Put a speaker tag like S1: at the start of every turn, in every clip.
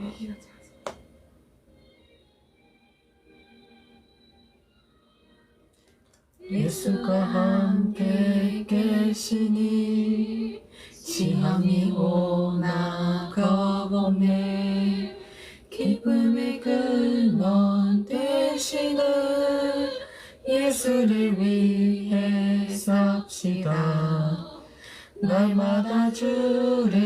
S1: 애기가 작아서.
S2: 예수가 함께 계시니 시험이 오나 겁없네 기쁨의 근원 되시는 예수를 위해 삽시다 날마다 주를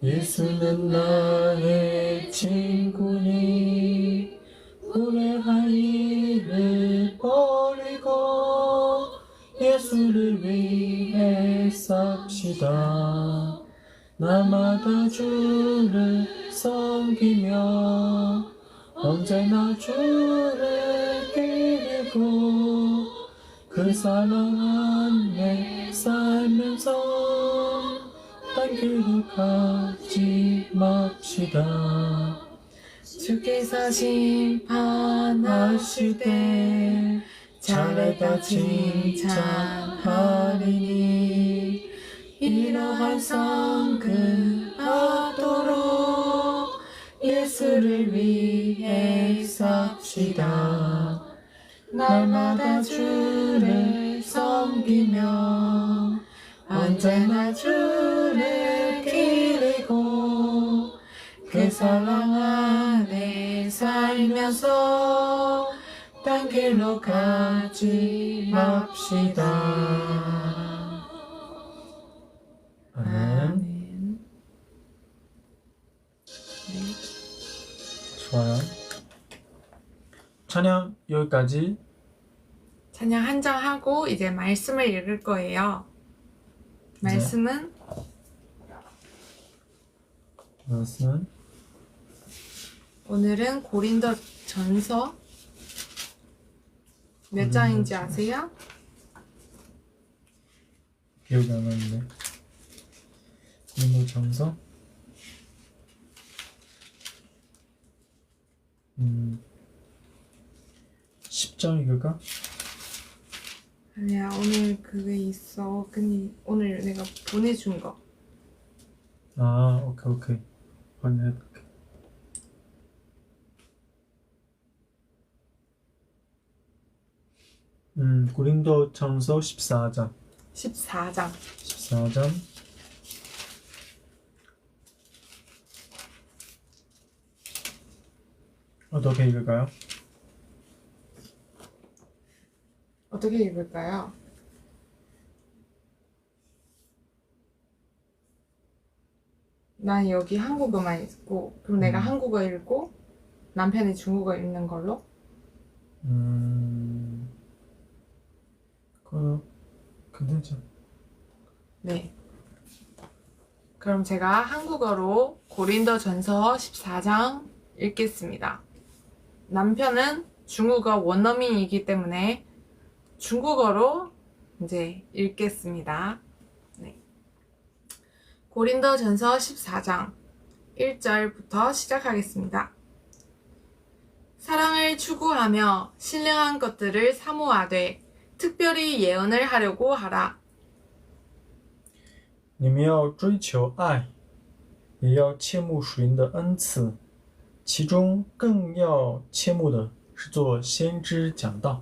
S2: 예수는 나의 친구니 후회할 일을 버리고 예수를 위해 삽시다. 날마다 주를 섬기며 언제나 주를 기리고 그 사랑 안에 살면서 딴 길로 가지 맙시다. 주께서 심판하실 때 잘했다 칭찬하리니 이러한 성급하도록 예수를 위해 삽시다 날마다 주를 섬기며 언제나 주를 기리고 그 사랑 안에 살면서 딴 길로 가지 맙시다. 아멘.
S1: 아멘.
S2: 좋아요. 찬양 여기까지.
S1: 찬양 한 장 하고 이제 말씀을 읽을 거예요.
S2: 네.
S1: 말씀은
S2: 말씀
S1: 오늘은 고린도 전서 몇
S2: 고린도
S1: 장인지. 아세요?
S2: 기억이 안 나는데. 고린도 정서. 음. 10장 읽을까?
S1: 아니야 오늘 그게 있어. 근데 오늘 내가 보내준 거.
S2: 아, 오케이, 오케이. 확인해볼게. 음, 고린도 전서 14장.
S1: 14장.
S2: 14장. 어떻게 읽을까요?
S1: 어떻게 읽을까요? 난 여기 한국어만 읽고 그럼 내가
S2: 음.
S1: 한국어 읽고 남편이 중국어 읽는 걸로
S2: 음, 그, 괜찮죠.
S1: 네. 그럼 제가 한국어로 고린도 전서 14장 읽겠습니다. 남편은 중국어 원어민이기 때문에 중국어로 이제 읽겠습니다. 네. 고린도 전서 14장 1절부터 시작하겠습니다. 사랑을 추구하며 신령한 것들을 사모하되 특별히 예언을 하려고 하라.
S2: 你们要追求爱，也要切慕属灵的恩赐，其中更要切慕的是做先知讲道。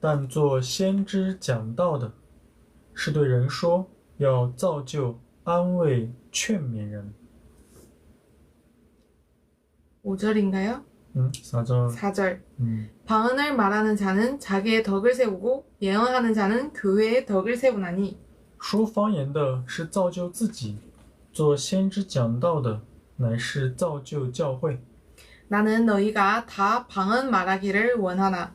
S2: 但做先知讲道的，是对人说，要造就、安慰、劝勉人。
S1: 5절인가요?
S2: 嗯，啥叫
S1: 4절.
S2: 嗯？
S1: 방언을 말하는 자는 자기의 덕을 세우고 예언하는 자는 교회의 덕을 세우나니
S2: 说方言的是造就自己，做先知讲道的乃是造就教会。
S1: 나는 너희가 다 방언 말하기를 원하나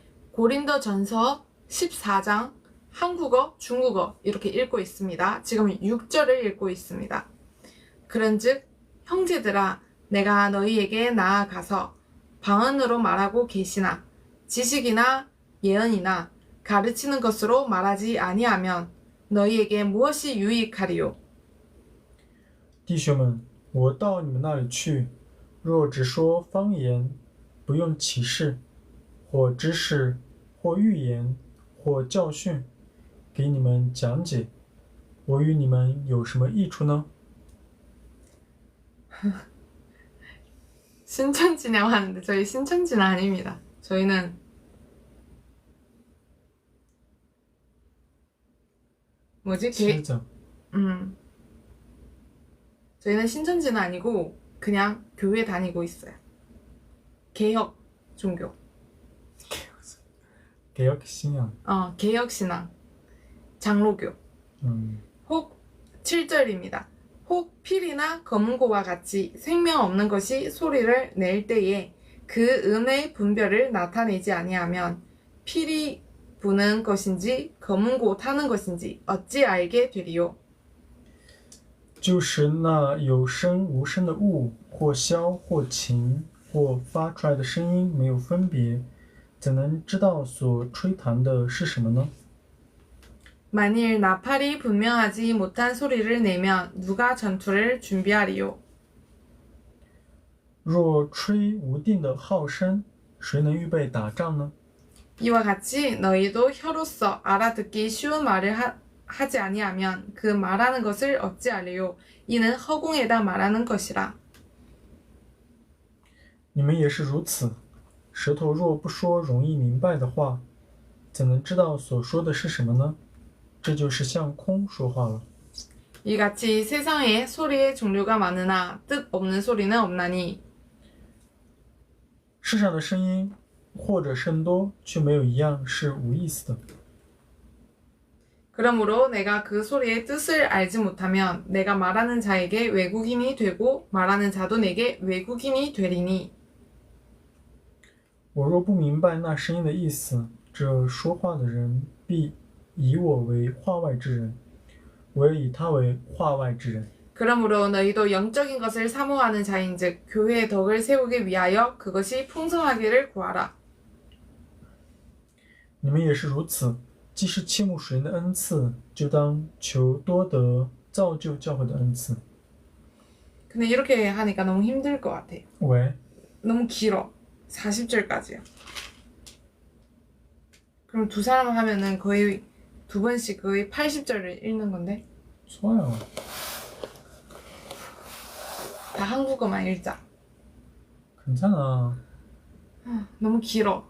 S1: 고린도 전서 14장 한국어, 중국어 이렇게 읽고 있습니다. 지금 6절을 읽고 있습니다. 그런즉 형제들아 내가 너희에게 나아가서 방언으로 말하고 계시나 지식이나 예언이나 가르치는 것으로 말하지 아니하면 너희에게 무엇이 유익하리요?
S2: 弟兄们，我到你们那里去，若只说方言，不用启示， 或知识，或预言，或教训，给你们讲解，我与你们有什么益处呢？
S1: 신천지냐고 하는데 저희 신천지는 아닙니다. 저희는 뭐지? 개,
S2: 接着，
S1: 음. 저희는 신천지는 아니고 그냥 교회 다니고 있어요. 개혁 종교.
S2: 개혁 신앙，
S1: 어, 개혁 신앙. 장로교.
S2: 嗯，
S1: 혹 7절입니다. 혹 필이나 검은고와 같이 생명 없는 것이 소리를 낼 때에 그 음의 분별을 나타내지 아니하면 필이 부는 것인지 검은고 타는 것인지 어찌 알게 되리요?
S2: 就是那有声无声的物，或箫或琴，或发出来的声音没有分别， 怎能知道所吹弹的是什么呢？
S1: 만일 나팔이 분명하지 못한 소리를 내면 누가 전투를 준비하리요?
S2: 若吹无定的号声，谁能预备打仗呢？
S1: 이와 같이 너희도 혀로서 알아듣기 쉬운 말을 하, 하지 아니하면 그 말하는 것을 어찌 알리요? 이는 허공에다 말하는 것이라.
S2: 你们也是如此。 舌头若不说容易明白的话，怎能知道所说的是什么呢？这就是向空说话了。
S1: 이같이 세상에 소리의 종류가 많으나 뜻 없는 소리는 없나니
S2: 世上的声音或者甚多，却没有一样是无意思的。
S1: 그러므로 내가 그 소리의 뜻을 알지 못하면 내가 말하는 자에게 외국인이 되고 말하는 자도 내게 외국인이 되리니
S2: 我若不明白那声音的意思，这说话的人必以我为话外之人，我也以他为话外之人。
S1: 그러므로 너희도 영적인 것을 사모하는 자인즉 교회의 덕을 세우기 위하여 그것이 풍성하기를 구하라
S2: 你们也是如此。既是切慕属灵的恩赐，就当求多得造就教会的恩赐。
S1: 근데 이렇게 하니까 너무 힘들 것 같아
S2: 喂，
S1: 너무 길어 40절까지요 그럼 두 사람 하면은 거의 두 번씩 거의 80절을 읽는 건데 错呀，다 한국어만 읽자
S2: 괜찮아.
S1: 아, 너무 길어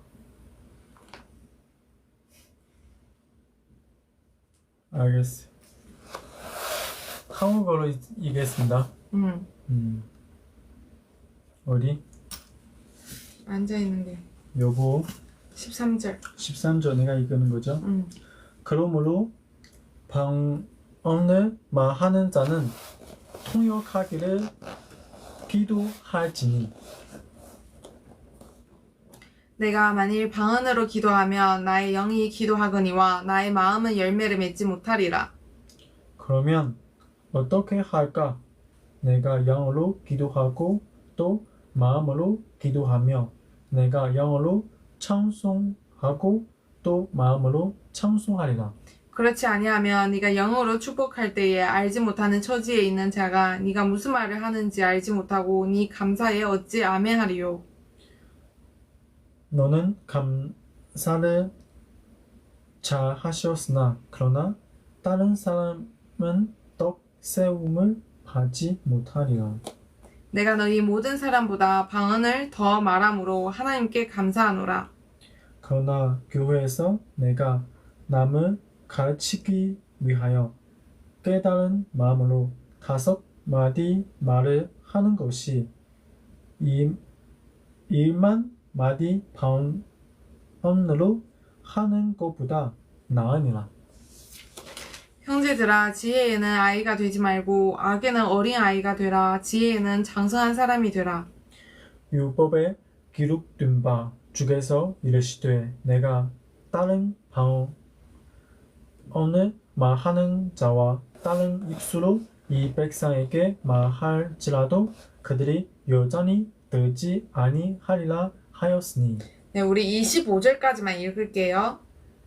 S2: 알겠어요. 한국어로 읽- 읽겠습니다.
S1: 응
S2: 음. 어디?
S1: 앉아있는 게
S2: 요거
S1: 13절
S2: 13절 내가 읽는 거죠.
S1: 응
S2: 그러므로 방언을 말하는 자는 통역하기를 기도할지니
S1: 내가 만일 방언으로 기도하면 나의 영이 기도하거니와 나의 마음은 열매를 맺지 못하리라.
S2: 그러면 어떻게 할까? 내가 영어로 기도하고 또 마음으로 기도하며 내가 영어로 찬송하고 또 마음으로 찬송하리라.
S1: 그렇지 아니하면 네가 영어로 축복할 때에 알지 못하는 처지에 있는 자가 네가 무슨 말을 하는지 알지 못하고 네 감사에 어찌 아멘하리요.
S2: 너는 감사를 잘 하셨으나 그러나 다른 사람은 떡 세움을 받지 못하리라.
S1: 내가 너희 모든 사람보다 방언을 더 말함으로 하나님께 감사하노라.
S2: 그러나 교회에서 내가 남을 가르치기 위하여 깨달은 마음으로 다섯 마디 말을 하는 것이 이 일만 마디 방언으로 하는 것보다 나으니라.
S1: 형제들아 지혜에는 아이가 되지 말고 악에는 어린 아이가 되라 지혜에는 장성한 사람이 되라.
S2: 율법에 기록된 바 주께서 이르시되 내가 다른 방언을 말하는 자와 다른 입술로 이 백성에게 말할지라도 그들이 여전히 들지 아니하리라 하였으니
S1: 네, 우리 25절까지만 읽을게요.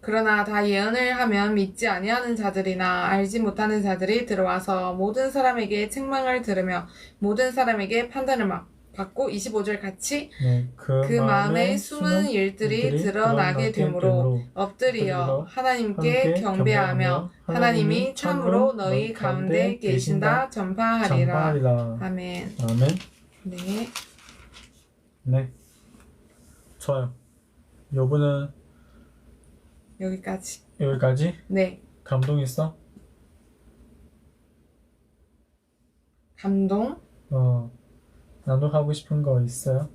S1: 그러나 다 예언을 하면 믿지 아니하는 자들이나 알지 못하는 자들이 들어와서 모든 사람에게 책망을 들으며 모든 사람에게 판단을 막 받고 25절 같이
S2: 네, 그,
S1: 그 마음에 숨은 일들이 드러나게 되므로 엎드리어 하나님께
S2: 경배하며
S1: 하나님이 참으로 너희 가운데 계신다 전파하리라.
S2: 전파하리라
S1: 아멘.
S2: 아멘
S1: 네.
S2: 네 좋아요 여보는
S1: 여기까지.
S2: 여기까지
S1: 네.
S2: 감동했어?
S1: 감동.
S2: 어, 나도 하고 싶은 거 있어요?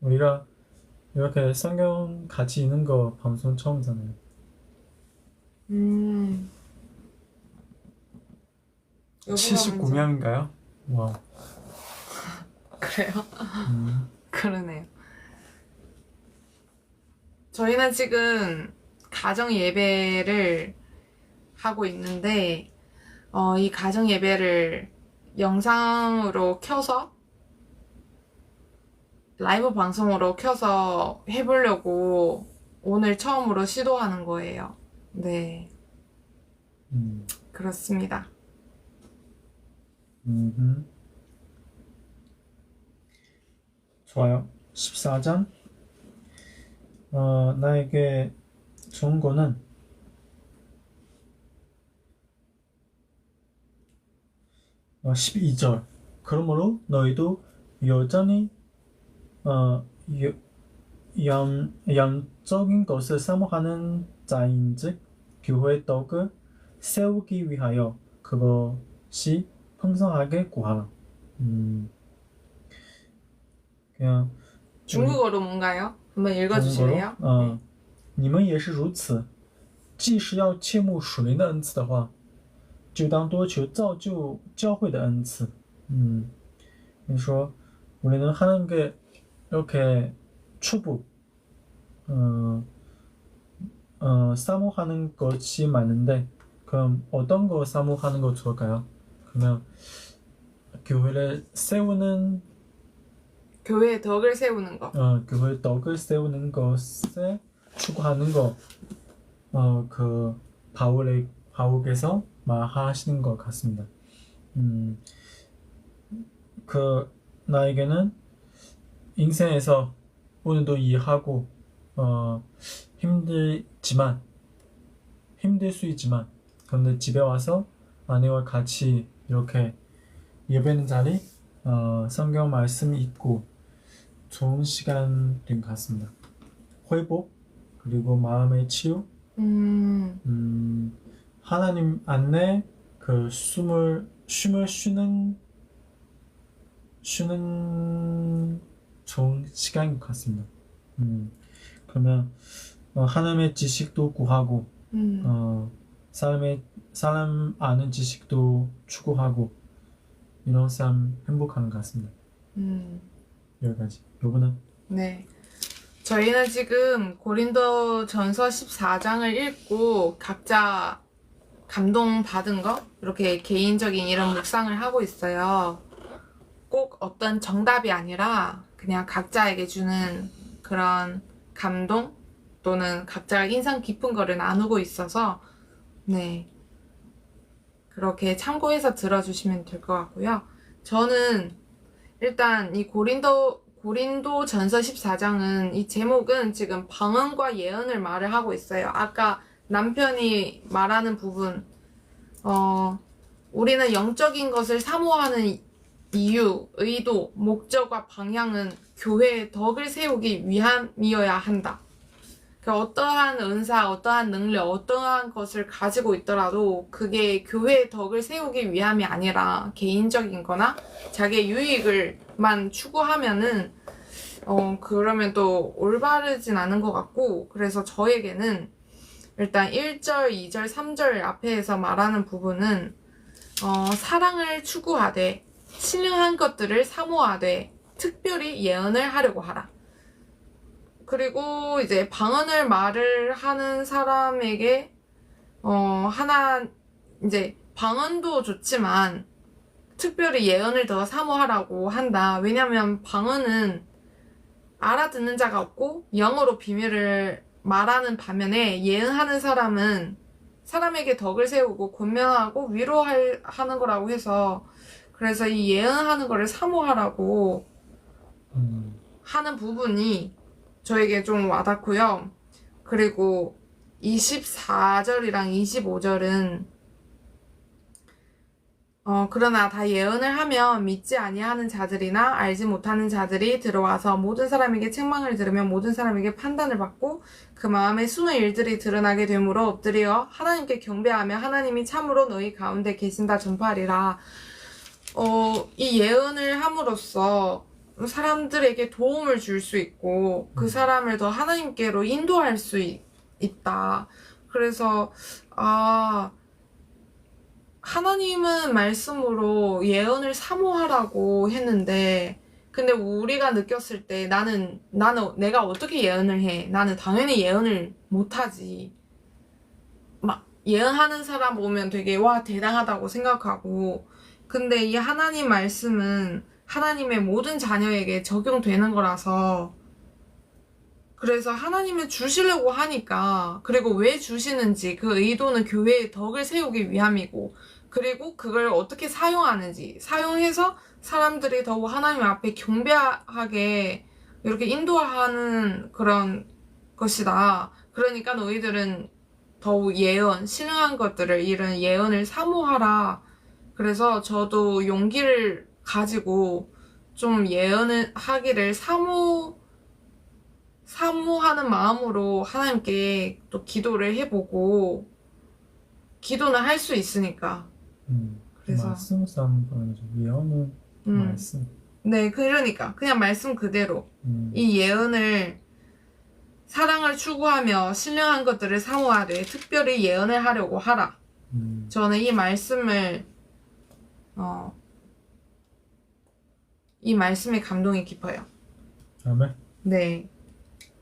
S2: 우리가 이렇게 성경 같이 있는 거 방송 처음이잖아요.
S1: 음. 여보가 먼저-
S2: 79명인가요? 와우.
S1: 그래요?
S2: 음,
S1: 그러네요. 저희는 지금 가정 예배를 하고 있는데, 어, 이 가정 예배를 영상으로 켜서, 라이브 방송으로 켜서 해보려고 오늘 처음으로 시도하는 거예요. 네,
S2: 음,
S1: 그렇습니다.
S2: 음. 좋아요. 14장. 어, 나에게 좋은 거는 어, 12절. 그러므로 너희도 여전히 어, 여, 양, 양적인 것을 사모하는 자인즉 교회 떡을 세우기 위하여 그것이 풍성하게 구하라. 음, 그냥
S1: 중국어로 뭔가요? 한번 읽어주실래요?
S2: 中国嗯，你们也是如此。既是要切慕属灵的恩赐的话，就当多求造就教会的恩赐。음, 그래서 우리는 하나님께 이렇게 초부, 어, 어, 사모하는 것이 많은데, 그럼 어떤 거 사모하는 거 좋을까요? 그러면 교회를 세우는
S1: 교회의 덕을 세우는 거.
S2: 어, 교회 덕을 세우는 것에 추구하는 거, 어, 그 바울의 바울께서 말하시는 것 같습니다. 음, 그 나에게는 인생에서 오늘도 일하고 어, 힘들지만 힘들 수 있지만 그런데 집에 와서 아내와 같이 이렇게 예배는 자리 어, 성경 말씀 읽고 좋은 시간 된것 같습니다. 회복 그리고 마음의 치유
S1: 음,
S2: 음, 하나님 안에 그 숨을 숨을 쉬는 쉬는 좋은 시간인 것 같습니다. 음, 그러면 어, 하나님의 지식도 구하고
S1: 음,
S2: 어, 사람의 사람 아는 지식도 추구하고 이런 삶 행복한 것 같습니다.
S1: 음.
S2: 여기까지. 요거는
S1: 네. 저희는 지금 고린도 전서 14장을 읽고 각자 감동받은 거, 이렇게 개인적인 이런 묵상을 하고 있어요. 꼭 어떤 정답이 아니라 그냥 각자에게 주는 그런 감동 또는 각자가 인상 깊은 거를 나누고 있어서, 네. 그렇게 참고해서 들어주시면 될 것 같고요. 저는 일단 이 고린도 고린도 전서 14장은 이 제목은 지금 방언과 예언을 말을 하고 있어요. 아까 남편이 말하는 부분, 어, 우리는 영적인 것을 사모하는 이유, 의도, 목적과 방향은 교회의 덕을 세우기 위함이어야 한다. 그 어떠한 은사, 어떠한 능력, 어떠한 것을 가지고 있더라도 그게 교회의 덕을 세우기 위함이 아니라 개인적인 거나 자기의 유익을만 추구하면은 어 그러면 또 올바르진 않은 것 같고 그래서 저에게는 일단 1절, 2절, 3절 앞에서 말하는 부분은 어 사랑을 추구하되 신령한 것들을 사모하되 특별히 예언을 하려고 하라. 그리고 이제 방언을 말을 하는 사람에게 어 하나 이제 방언도 좋지만 특별히 예언을 더 사모하라고 한다. 왜냐면 방언은 알아듣는 자가 없고 영어로 비밀을 말하는 반면에 예언하는 사람은 사람에게 덕을 세우고 권면하고 위로할 하는 거라고 해서 그래서 이 예언하는 거를 사모하라고
S2: 음,
S1: 하는 부분이 저에게 좀 와닿고요. 그리고 24절이랑 25절은 어, 그러나 다 예언을 하면 믿지 아니하는 자들이나 알지 못하는 자들이 들어와서 모든 사람에게 책망을 들으면 모든 사람에게 판단을 받고 그 마음에 숨은 일들이 드러나게 되므로 엎드려 하나님께 경배하며 하나님이 참으로 너희 가운데 계신다 전파하리라. 어, 이 예언을 함으로써 사람들에게 도움을 줄 수 있고 그 사람을 더 하나님께로 인도할 수 있, 있다. 그래서 아 하나님은 말씀으로 예언을 사모하라고 했는데 근데 우리가 느꼈을 때 나는 나는 내가 어떻게 예언을 해? 나는 당연히 예언을 못 하지. 막 예언하는 사람 보면 되게 와 대단하다고 생각하고 근데 이 하나님 말씀은 하나님의 모든 자녀에게 적용되는 거라서 그래서 하나님은 주시려고 하니까 그리고 왜 주시는지 그 의도는 교회의 덕을 세우기 위함이고 그리고 그걸 어떻게 사용하는지 사용해서 사람들이 더욱 하나님 앞에 경배하게 이렇게 인도하는 그런 것이다. 그러니까 너희들은 더욱 예언, 신령한 것들을 이런 예언을 사모하라. 그래서 저도 용기를 가지고 좀 예언을 하기를 사모 사모하는 마음으로 하나님께 또 기도를 해보고 기도는 할 수 있으니까
S2: 음,
S1: 그래서-
S2: 말씀 싸움 보여줘. 예언은
S1: 음.
S2: 말씀.
S1: 네 그러니까 그냥 말씀 그대로
S2: 음,
S1: 이 예언을 사랑을 추구하며 신령한 것들을 사모하되 특별히 예언을 하려고 하라.
S2: 음,
S1: 저는 이 말씀을 어, 이 말씀에 감동이 깊어요.
S2: 아멘.
S1: 네.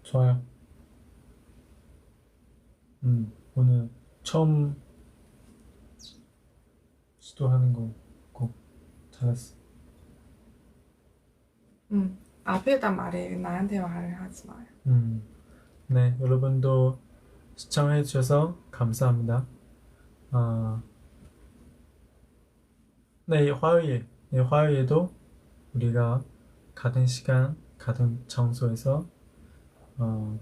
S2: 좋아요. 음, 오늘 처음 시도하는 거고 잘했어.
S1: 음, 앞에다 말해. 나한테 말을 하지 마요.
S2: 음, 네, 여러분도 시청해 주셔서 감사합니다. 아, 네, 화요일, 네, 화요일에도 우리가 같은 시간, 같은 장소에서 어,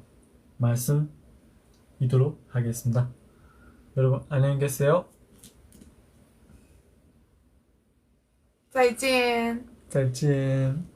S2: 말씀 이도록 하겠습니다. 여러분 안녕히 계세요.
S1: 再见。
S2: 再见。